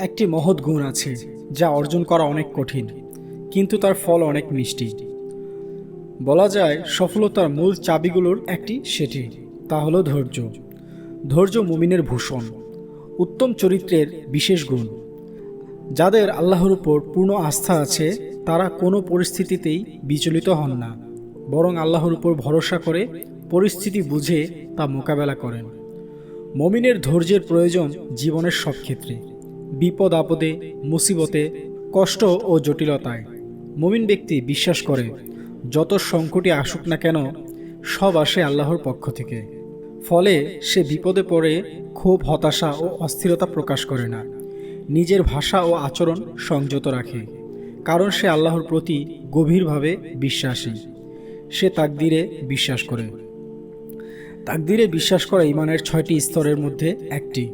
একটি মহৎ গুণ আছে যা অর্জন করা অনেক কঠিন, কিন্তু তার ফল অনেক মিষ্টি। বলা যায় সফলতার মূল চাবিগুলোর একটি সেটি, তা হলো ধৈর্য। ধৈর্য মুমিনের ভূষণ, উত্তম চরিত্রের বিশেষ গুণ। যাদের আল্লাহর উপর পূর্ণ আস্থা আছে, তারা কোনো পরিস্থিতিতেই বিচলিত হন না, বরং আল্লাহর উপর ভরসা করে পরিস্থিতি বুঝে তা মোকাবেলা করেন। মমিনের ধৈর্যের প্রয়োজন জীবনের সব ক্ষেত্রে। বিপদ আপদে, মুসিবতে, কষ্ট ও জটিলতায়। মমিন ব্যক্তি বিশ্বাস করে, যত সংকটই আসুক না কেন, সব আসে আল্লাহর পক্ষ থেকে। ফলে সে বিপদে পড়ে, ক্ষোভ, হতাশা ও অস্থিরতা প্রকাশ করে না। নিজের ভাষা ও আচরণ সংযত রাখে, কারণ সে আল্লাহর প্রতি গভীরভাবে বিশ্বাসী। সে তাকদিরে বিশ্বাস করে। তাকদিরে বিশ্বাস করা ইমানের ছয়টি স্তরের মধ্যে একটি।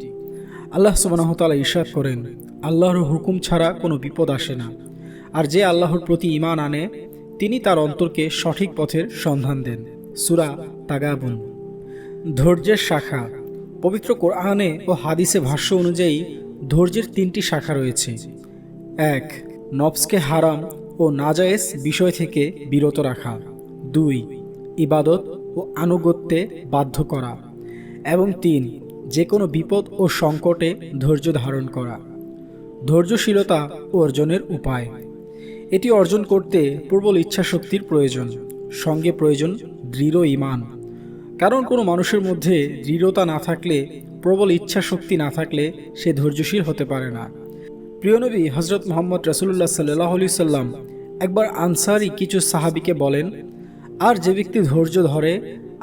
আল্লাহ সুবাহতালা ইশার করেন, আল্লাহর হুকুম ছাড়া কোনো বিপদ আসে না। আর যে আল্লাহর প্রতি ইমান আনে, তিনি তার অন্তরকে সঠিক পথের সন্ধান দেন। সুরা তাগাবুন। ধৈর্যের শাখা। পবিত্র কোরআনে ও হাদিসে ভাষ্য অনুযায়ী ধৈর্যের তিনটি শাখা রয়েছে। এক নবসকে হারাম ও নাজায়েজ বিষয় থেকে বিরত রাখা। দুই, ইবাদত ও আনুগত্যে বাধ্য করা। এবং তিন যে কোনো বিপদ ও সংকটে ধৈর্য ধারণ করা, ধৈর্যশীলতা অর্জনের উপায়। এটি অর্জন করতে প্রবল ইচ্ছাশক্তির প্রয়োজন, সঙ্গে প্রয়োজন দৃঢ় ইমান কারণ কোনো মানুষের মধ্যে দৃঢ়তা না থাকলে, প্রবল ইচ্ছাশক্তি না থাকলে সে ধৈর্যশীল হতে পারে না। প্রিয়নবী হজরত মোহাম্মদ রসুল্লাহ সাল্লাহ আলি সাল্লাম একবার আনসারি কিছু সাহাবিকে বলেন, আর যে ব্যক্তি ধৈর্য ধরে,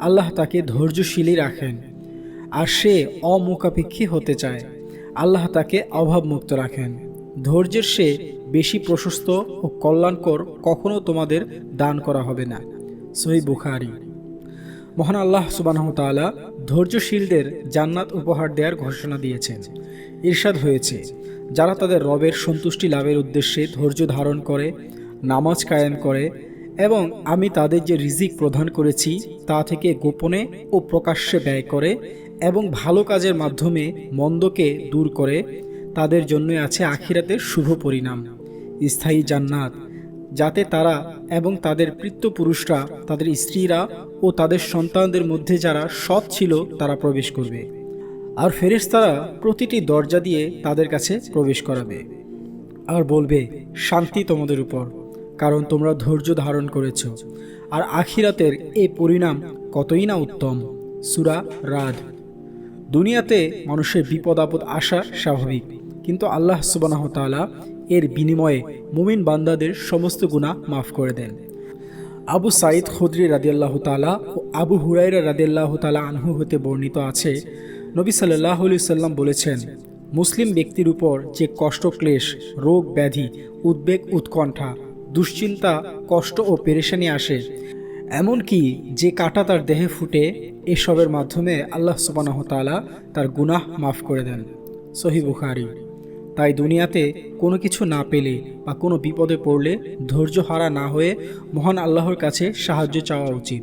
আল্লাহ তাকে ধৈর্যশীলই রাখেন। আর সে অমোকাপেক্ষী হতে চায়। আল্লাহ তাকে অভাবমুক্ত রাখেন। ধৈর্যের সে বেশি প্রশস্ত ও কল্যাণকর কখনো তোমাদের দান করা হবে না। সহি বুখারি। মহান আল্লাহ সুবাহ তালা ধৈর্যশীলদের জান্নাত উপহার দেওয়ার ঘোষণা দিয়েছেন। ঈর্ষাদ হয়েছে, যারা তাদের রবের সন্তুষ্টি লাভের উদ্দেশ্যে ধৈর্য ধারণ করে, নামাজ কায়েম করে এবং আমি তাদের যে রিজিক প্রদান করেছি তা থেকে গোপনে ও প্রকাশ্যে ব্যয় করে এবং ভালো কাজের মাধ্যমে মন্দকে দূর করে, তাদের জন্য আছে আখিরাতের শুভ পরিণাম। স্থায়ী জান্নাত, যাতে তারা এবং তাদের পুরুষরা তাদের স্ত্রীরা ও তাদের সন্তানদের মধ্যে যারা সৎ ছিল, তারা প্রবেশ করবে। আর ফেরেশতারা প্রতিটি দরজা দিয়ে তাদের কাছে প্রবেশ করাবে। আর বলবে, শান্তি তোমাদের উপর, কারণ তোমরা ধৈর্য ধারণ করেছ। আর আখিরাতের এই পরিণাম কতই না উত্তম। সুরা রাদ। দুনিয়াতে মানুষের বিপদ আপদ আসা স্বাভাবিক। কিন্তু আল্লাহ সুবানাহ তালা এর বিনিময়ে মুমিন বান্দাদের সমস্ত গুণা মাফ করে দেন। আবু সাইদ খুদ্রি রাদিয়াল্লাহ তালা ও আবু হুরাইরা রাদিয়াল্লাহ তালা আনহু হতে বর্ণিত আছে। নবী সাল্লাহ সাল্লাম বলেছেন, মুসলিম ব্যক্তির উপর যে কষ্ট, ক্লেশ, রোগ, ব্যাধি, উদ্বেগ, উৎকণ্ঠা, দুশ্চিন্তা, কষ্ট ও পেরেশানি আসে এমনকি যে কাটা তার দেহে ফুটে, এসবের মাধ্যমে আল্লাহ সুবানাহ তালা তার গুনাহ মাফ করে দেন। সহি বুখারি। তাই দুনিয়াতে কোনো কিছু না পেলে বা কোনো বিপদে পড়লে ধৈর্য হারা না হয়ে মহান আল্লাহর কাছে সাহায্য চাওয়া উচিত।